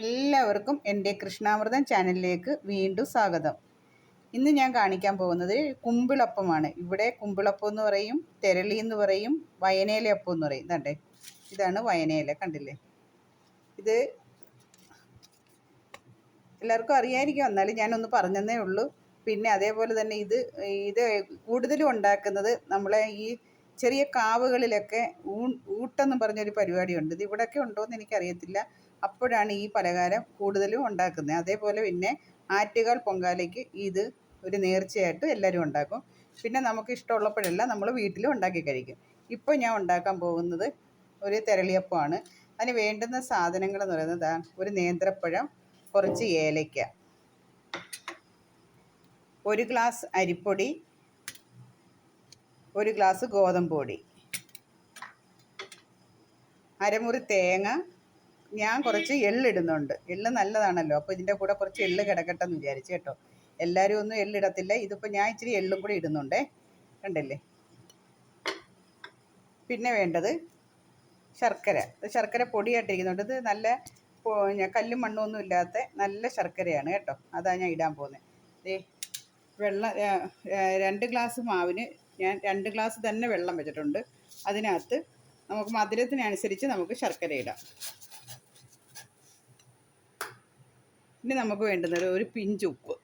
എല്ലാവർക്കും എന്റെ കൃഷ്ണാമൃതം ചാനലിലേക്ക് വീണ്ടും സ്വാഗതം. ഇന്ന് ഞാൻ കാണിക്കാൻ പോകുന്നത് കുമ്പിളപ്പമാണ്. ഇവിടെ കുമ്പിളപ്പം എന്ന് പറയും തെരളി എന്ന് പറയും വയനേലയപ്പം എന്ന് പറയും. കണ്ടേ ഇതാണ് വയനേല കണ്ടില്ലേ? ഇത് എല്ലാവർക്കും അറിയായിരിക്കും എന്നാലും ഞാനൊന്ന് പറഞ്ഞതേ ഉള്ളൂ. പിന്നെ അതേപോലെ തന്നെ ഇത് ഇത് കൂടുതലും ഉണ്ടാക്കുന്നത് നമ്മളെ ഈ ചെറിയ കാവുകളിലൊക്കെ ഊ ഊട്ടെന്ന് പറഞ്ഞൊരു പരിപാടിയുണ്ട്. ഇത് ഇവിടെയൊക്കെ ഉണ്ടോ എന്ന് എനിക്കറിയത്തില്ല. അപ്പോഴാണ് ഈ പലഹാരം കൂടുതലും ഉണ്ടാക്കുന്നത്. അതേപോലെ പിന്നെ ആറ്റുകാൽ പൊങ്കാലയ്ക്ക് ഇത് ഒരു നേർച്ചയായിട്ട് എല്ലാവരും ഉണ്ടാക്കും. പിന്നെ നമുക്ക് ഇഷ്ടമുള്ളപ്പോഴെല്ലാം നമ്മൾ വീട്ടിലും ഉണ്ടാക്കി കഴിക്കും. ഇപ്പോൾ ഞാൻ ഉണ്ടാക്കാൻ പോകുന്നത് ഒരു തെരളിയപ്പമാണ്. അതിന് വേണ്ടുന്ന സാധനങ്ങൾ എന്ന് പറയുന്നത് ഒരു നേന്ത്രപ്പഴം കുറച്ച് ഏലയ്ക്ക ഒരു ഗ്ലാസ് അരിപ്പൊടി ഒരു ഗ്ലാസ് ഗോതമ്പ് പൊടി അരമുറി തേങ്ങ ഞാൻ കുറച്ച് എള്ളിടുന്നുണ്ട് എള്ള് നല്ലതാണല്ലോ. അപ്പോൾ ഇതിന്റെ കൂടെ കുറച്ച് എള്ള് കിടക്കട്ടെ എന്ന് വിചാരിച്ചു കേട്ടോ. എല്ലാവരും ഒന്നും എള്ളിടത്തില്ല ഇതിപ്പോൾ ഞാൻ ഇച്ചിരി എള്ളും കൂടി ഇടുന്നുണ്ടേ. കണ്ടില്ലേ? പിന്നെ വേണ്ടത് ശർക്കര. ശർക്കര പൊടിയായിട്ടിരിക്കുന്നുണ്ട്. ഇത് നല്ല കല്ലും മണ്ണും ഒന്നും ഇല്ലാത്ത നല്ല ശർക്കരയാണ് കേട്ടോ. അതാണ് ഞാൻ ഇടാൻ പോകുന്നത് ഏ വെള്ളം രണ്ട് ഗ്ലാസ് മാവിന് ഞാൻ രണ്ട് ഗ്ലാസ് തന്നെ വെള്ളം വെച്ചിട്ടുണ്ട്. അതിനകത്ത് നമുക്ക് മധുരത്തിനനുസരിച്ച് നമുക്ക് ശർക്കര ഇടാം. ഇനി നമുക്ക് വേണ്ടുന്നത് ഒരു പിഞ്ച് ഉപ്പ്.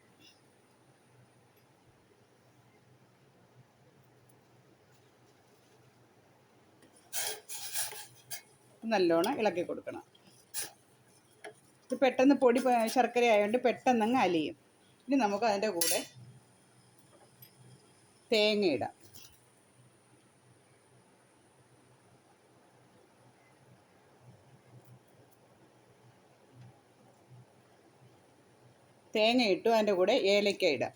നല്ലോണം ഇളക്കി കൊടുക്കണം. ഇത് പെട്ടെന്ന് പൊടി ശർക്കര ആയതുകൊണ്ട് പെട്ടെന്ന് അങ്ങ് അലിയും. ഇനി നമുക്ക് അതിന്റെ കൂടെ തേങ്ങ ഇടാം. തേങ്ങ ഇട്ടു അതിന്റെ കൂടെ ഏലക്ക ഇടാം.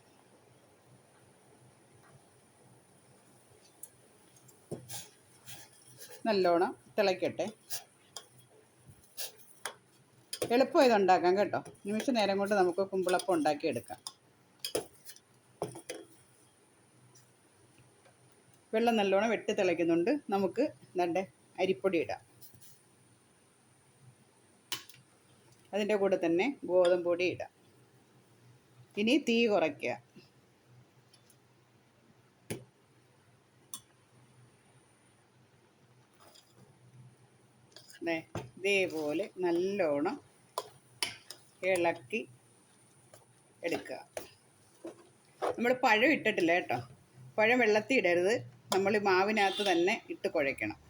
നല്ലോണം തിളയ്ക്കട്ടെ എളുപ്പം ഇത് ഉണ്ടാക്കാം കേട്ടോ. നിമിഷ നേരം കൊണ്ട് നമുക്ക് കുമ്പിളപ്പം ഉണ്ടാക്കിയെടുക്കാം. വെള്ളം നല്ലോണം വെട്ടി തിളയ്ക്കുന്നുണ്ട്. നമുക്ക് നല്ല അരിപ്പൊടി ഇടാം. അതിന്റെ കൂടെ തന്നെ ഗോതമ്പൊടി ഇടാം. ഇനി തീ കുറയ്ക്കുക. ഇതേപോലെ നല്ലോണം ഇളക്കി എടുക്കുക. നമ്മൾ പഴം ഇട്ടിട്ടില്ല കേട്ടോ. പഴം വെള്ളത്തിൽ ഇടരുത്. നമ്മൾ മാവിനകത്ത് തന്നെ ഇട്ട് കുഴയ്ക്കണം.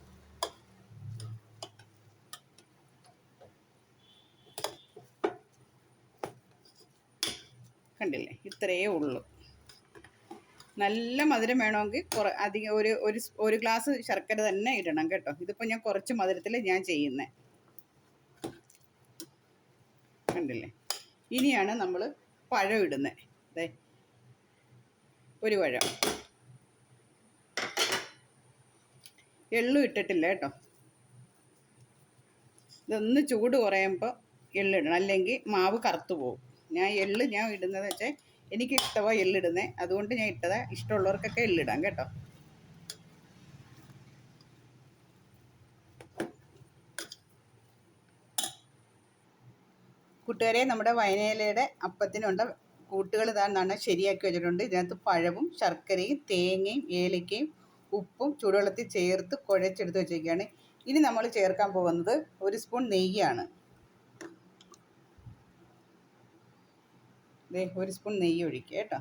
കണ്ടില്ലേ? ഇത്രയേ ഉള്ളൂ. നല്ല മധുരം വേണമെങ്കിൽ കുറ അധികം ഒരു ഒരു ഒരു ഗ്ലാസ് ശർക്കര തന്നെ ഇടണം കേട്ടോ. ഇതിപ്പോൾ ഞാൻ കുറച്ച് മധുരത്തിൽ ഞാൻ ചെയ്യുന്നത് കണ്ടില്ലേ? ഇനിയാണ് നമ്മൾ പഴം ഇടുന്നത് അതെ ഒരു പഴം. എള്ളും ഇട്ടിട്ടില്ല കേട്ടോ. ഇതൊന്ന് ചൂട് കുറയുമ്പോൾ എള്ളിടണം അല്ലെങ്കിൽ മാവ് കറുത്തു പോകും. ഞാൻ എള്ള് ഞാൻ ഇടുന്നത് വെച്ചാൽ എനിക്ക് ഇഷ്ടമാണ് എള്ളിടുന്നത് അതുകൊണ്ട് ഞാൻ ഇട്ടത്. ഇഷ്ടമുള്ളവർക്കൊക്കെ എള്ളിടാം കേട്ടോ. കൂട്ടുകാരെ നമ്മുടെ വയനയിലയുടെ അപ്പത്തിനുള്ള കൂട്ടുകൾ ഇതാണെന്നാണ് ശരിയാക്കി വെച്ചിട്ടുണ്ട്. ഇതിനകത്ത് പഴവും ശർക്കരയും തേങ്ങയും ഏലക്കയും ഉപ്പും ചൂടുവെള്ളത്തിൽ ചേർത്ത് കുഴച്ചെടുത്ത് വെച്ചേക്കാണ് ഇനി നമ്മൾ ചേർക്കാൻ പോകുന്നത് ഒരു സ്പൂൺ നെയ്യാണ്. ദേ ഒരു സ്പൂൺ നെയ്യ് ഒഴിക്കുക കേട്ടോ.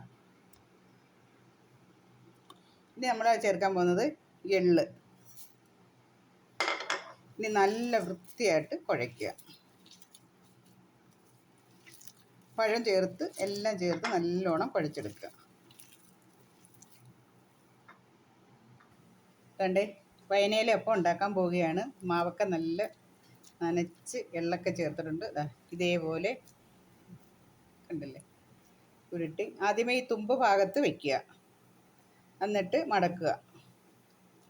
ഇനി നമ്മൾ ചേർക്കാൻ പോകുന്നത് എള്ള്. ഇനി നല്ല വൃത്തിയായിട്ട് കുഴയ്ക്കുക. പഴം ചേർത്ത് എല്ലാം ചേർത്ത് നല്ലോണം കുഴച്ചെടുക്കുക. കണ്ടേ വയനയില അപ്പം ഉണ്ടാക്കാൻ പോവുകയാണ്. മാവൊക്കെ നല്ല നനച്ച് എള്ളൊക്കെ ചേർത്തിട്ടുണ്ട്. ഇതേപോലെ കണ്ടില്ലേ? ഉരുട്ടി ആദ്യമേ ഈ തുമ്പ് ഭാഗത്ത് വെക്കുക. എന്നിട്ട് മടക്കുക.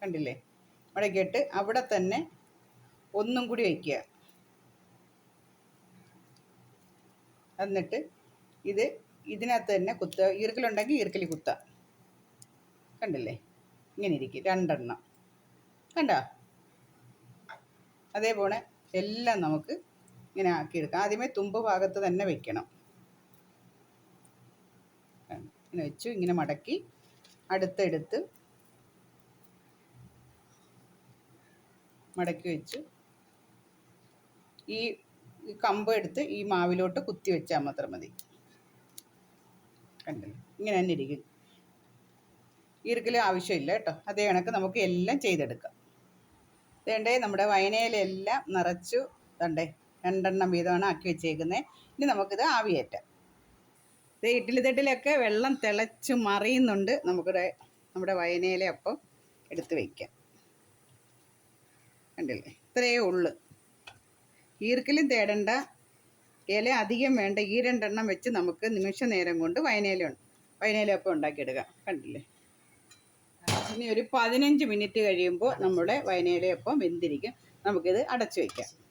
കണ്ടില്ലേ? മടക്കിയിട്ട് അവിടെ തന്നെ ഒന്നും കൂടി വയ്ക്കുക എന്നിട്ട് ഇത് ഇതിനകത്ത് തന്നെ കുത്തുക. ഈർക്കലുണ്ടെങ്കിൽ ഈർക്കലി കുത്താം കണ്ടില്ലേ? ഇങ്ങനെ ഇരിക്കും. രണ്ടെണ്ണം. കണ്ടോ? അതേപോലെ എല്ലാം നമുക്ക് ഇങ്ങനെ ആക്കിയെടുക്കാം. ആദ്യമേ തുമ്പ് ഭാഗത്ത് തന്നെ വെക്കണം. ഇങ്ങനെ വെച്ചു ഇങ്ങനെ മടക്കി അടുത്തെടുത്ത് മടക്കി വെച്ചു. ഈ കമ്പ് എടുത്ത് ഈ മാവിലോട്ട് കുത്തി വെച്ചാൽ മാത്രം മതി. കണ്ടല്ലോ? ഇങ്ങനെ തന്നെ ഇരിക്കും. ഈർക്കൽ ആവശ്യമില്ല കേട്ടോ. അതേ കണക്ക് നമുക്ക് എല്ലാം ചെയ്തെടുക്കാം. വേണ്ടേ നമ്മുടെ വയനയിലെല്ലാം നിറച്ചു തണ്ടേ രണ്ടെണ്ണം വീതമാണ് ആക്കി വെച്ചേക്കുന്നത് ഇനി നമുക്കിത് ആവിയേറ്റാം. ഇഡ്ഡലി തട്ടിലൊക്കെ വെള്ളം തിളച്ച് മറിയുന്നുണ്ട്. നമുക്കിവിടെ നമ്മുടെ വയനയിലെ അപ്പം എടുത്ത് വയ്ക്കാം കണ്ടില്ലേ? ഇത്രയേ ഉള്ളു. ഈർക്കലും തേടണ്ട. ഇല അധികം വേണ്ട. ഈ രണ്ടെണ്ണം വെച്ച് നമുക്ക് നിമിഷ നേരം കൊണ്ട് വയനയില വയനയില അപ്പം ഉണ്ടാക്കിയെടുക്കാം. കണ്ടില്ലേ? ഇനി ഒരു പതിനഞ്ച് മിനിറ്റ് കഴിയുമ്പോൾ നമ്മുടെ വയനയിലെ അപ്പം വെന്തിരിക്കും. നമുക്കിത് അടച്ചു വയ്ക്കാം